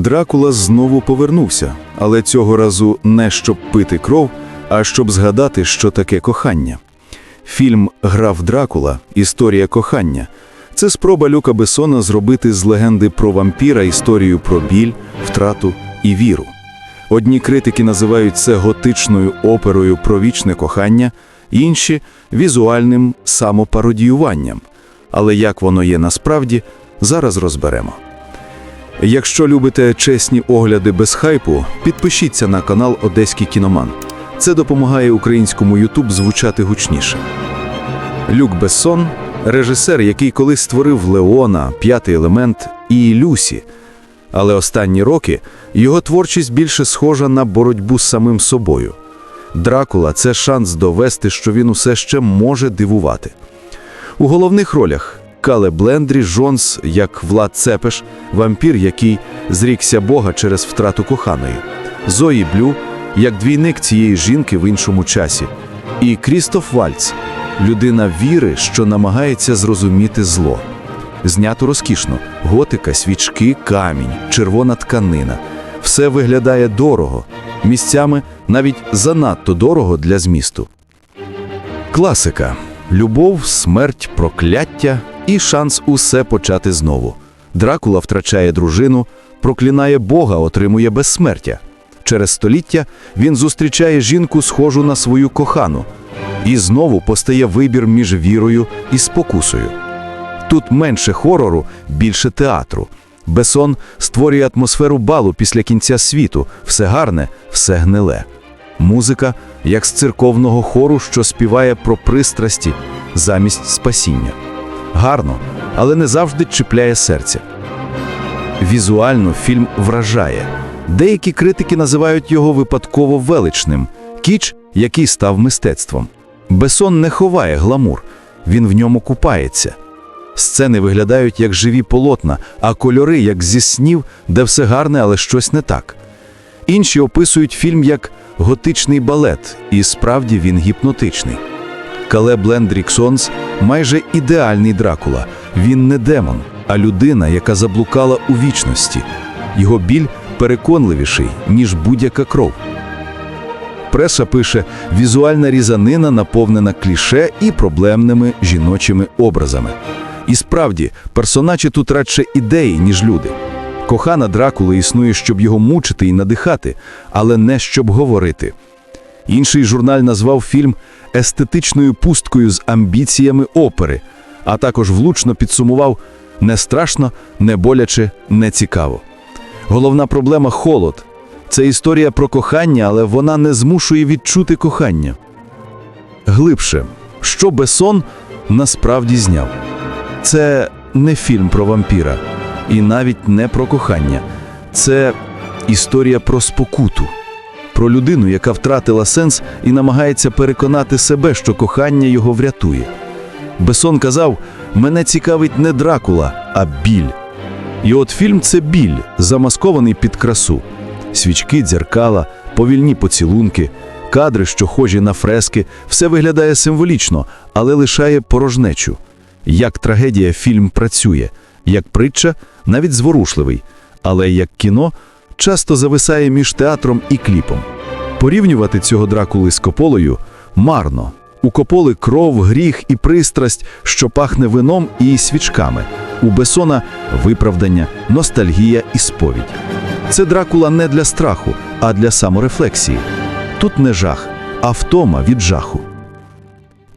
Дракула знову повернувся, але цього разу не щоб пити кров, а щоб згадати, що таке кохання. Фільм Граф Дракула Історія кохання це спроба Люка Бесона зробити з легенди про вампіра історію про біль, втрату і віру. Одні критики називають це готичною оперою про вічне кохання, інші візуальним самопародіюванням. Але як воно є насправді, зараз розберемо. Якщо любите чесні огляди без хайпу, підпишіться на канал Одеський кіноман. Це допомагає українському Ютуб звучати гучніше. Люк Бессон режисер, який колись створив Леона, П'ятий елемент і Люсі. Але останні роки його творчість більше схожа на боротьбу з самим собою. Дракула це шанс довести, що він усе ще може дивувати. У головних ролях Кале Блендрі, Жонс, як Влад Цепеш, вампір, який зрікся Бога через втрату коханої, Зої Блю, як двійник цієї жінки в іншому часі, і Крістоф Вальц, людина віри, що намагається зрозуміти зло. Знято розкішно: готика, свічки, камінь, червона тканина. Все виглядає дорого, місцями навіть занадто дорого для змісту. Класика: любов, смерть, прокляття і шанс усе почати знову. Дракула втрачає дружину, проклинає Бога, отримує безсмертя. Через століття він зустрічає жінку, схожу на свою кохану, і знову постає вибір між вірою і спокусою. Тут менше хорору, більше театру. Бесон створює атмосферу балу після кінця світу, все гарне, все гниле. Музика, як з церковного хору, що співає про пристрасті замість спасіння. Гарно, але не завжди чіпляє серця. Візуально фільм вражає. Деякі критики називають його випадково величним кіч, який став мистецтвом. Бесон не ховає гламур, він в ньому купається. Сцени виглядають як живі полотна, а кольори як зі снів, де все гарне, але щось не так. Інші описують фільм як готичний балет, і справді він гіпнотичний. Кале Блендріксонс майже ідеальний Дракула. Він не демон, а людина, яка заблукала у вічності. Його біль переконливіший, ніж будь-яка кров. Преса пише: візуальна різанина наповнена кліше і проблемними жіночими образами. І справді, персонажі тут радше ідеї, ніж люди. Кохана Дракули існує, щоб його мучити і надихати, але не щоб говорити. Інший журналь назвав фільм естетичною пусткою з амбіціями опери, а також влучно підсумував не страшно, не боляче, не цікаво. Головна проблема холод. Це історія про кохання, але вона не змушує відчути кохання. Глибше, що Бесон насправді зняв. Це не фільм про вампіра, і навіть не про кохання. Це історія про спокуту, про людину, яка втратила сенс і намагається переконати себе, що кохання його врятує. Бесон казав: мене цікавить не Дракула, а біль. І от фільм це біль, замаскований під красу. Свічки, дзеркала, повільні поцілунки, кадри, що хожі на фрески, все виглядає символічно, але лишає порожнечу. Як трагедія фільм працює, як притча навіть зворушливий, але як кіно часто зависає між театром і кліпом. Порівнювати цього дракули з Кополою марно. У Кополи кров, гріх і пристрасть, що пахне вином і свічками. У Бесона виправдання, ностальгія і сповідь. Це дракула не для страху, а для саморефлексії. Тут не жах, а втома від жаху.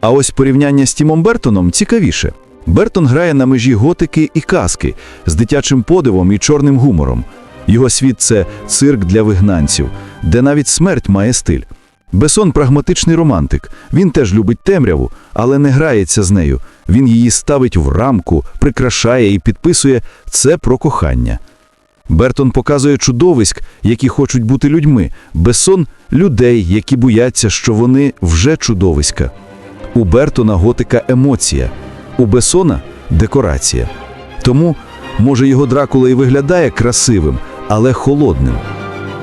А ось порівняння з Тімом Бертоном цікавіше. Бертон грає на межі готики і казки з дитячим подивом і чорним гумором. Його світ це цирк для вигнанців, де навіть смерть має стиль. Бесон прагматичний романтик. Він теж любить темряву, але не грається з нею. Він її ставить в рамку, прикрашає і підписує це про кохання. Бертон показує чудовиськ, які хочуть бути людьми. Бессон людей, які бояться, що вони вже чудовиська. У Бертона готика емоція, у Бесона декорація. Тому, може, його Дракула і виглядає красивим, але холодним.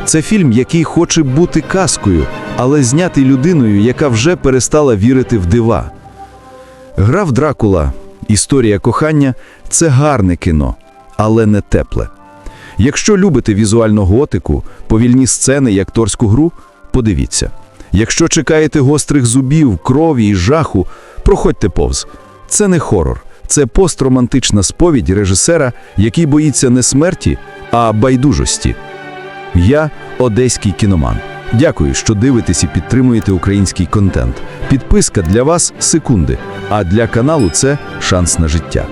Це фільм, який хоче бути казкою, але знятий людиною, яка вже перестала вірити в дива. Граф Дракула, історія кохання це гарне кіно, але не тепле. Якщо любите візуальну готику, повільні сцени і акторську гру, подивіться. Якщо чекаєте гострих зубів, крові і жаху, проходьте повз. Це не хорор, це постромантична сповідь режисера, який боїться не смерті, а байдужості. Я одеський кіноман. Дякую, що дивитесь і підтримуєте український контент. Підписка для вас секунди, а для каналу це шанс на життя.